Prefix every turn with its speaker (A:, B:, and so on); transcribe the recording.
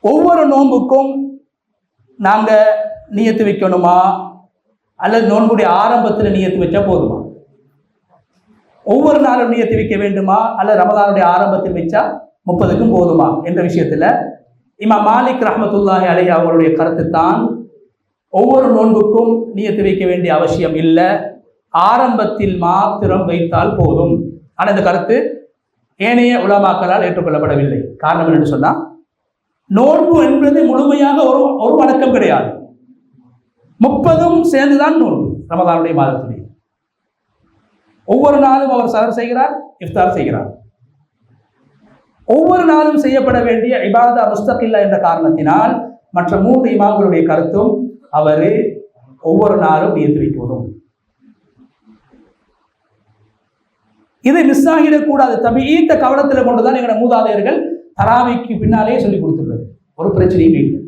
A: ஒவ்வொரு நோன்புக்கும் நாங்க நியத்து வைக்கணுமா? அல்லது நோன்புடைய ஆரம்பத்தில் நியத்து வச்சா போதுமா? ஒவ்வொரு நாளும் நியத்து வைக்க வேண்டுமா? அல்லது ரமதானுடைய ஆரம்பத்தில் வச்சா முப்பதுக்கும் போதுமா? என்ற விஷயத்துல இமா மாலிக் ரஹமத்துல்லாஹி அலைஹி அவங்களுடைய கருத்து தான் ஒவ்வொரு நோன்புக்கும் நியத்து வைக்க வேண்டிய அவசியம் இல்லை. ஆரம்பத்தில் மாத்திரம் வைத்தால் போதும். ஆனால் இந்த கருத்து ஏனைய உலமாக்களால் ஏற்றுக்கொள்ளப்படவில்லை. காரணம் என்னன்னு சொன்னால் நோன்பு என்பது முழுமையாக ஒரு ஒரு வணக்கம் கிடையாது. முப்பதும் சேர்ந்துதான் நோன்பு ரமதானுடைய மாதத்துடைய. ஒவ்வொரு நாளும் அவர் சதர் செய்கிறார் இஃப்தார் செய்கிறார். ஒவ்வொரு நாளும் செய்யப்பட வேண்டிய இபாதா முஸ்தகில்லா என்ற காரணத்தினால் மற்ற மூன்று இமாம்களுடைய கருத்தும் அவர் ஒவ்வொரு நாளும் நியத்து வைக்கணும். இதை மிஸ் ஆகிடக்கூடாது. தமிழ் ஈத்த கவனத்தில் கொண்டுதான் எங்களோட மூதாதையர்கள் தராவிக்கு பின்னாலே சொல்லி கொடுத்துள்ளது ஒரு பிரச்சனையும் இல்லை.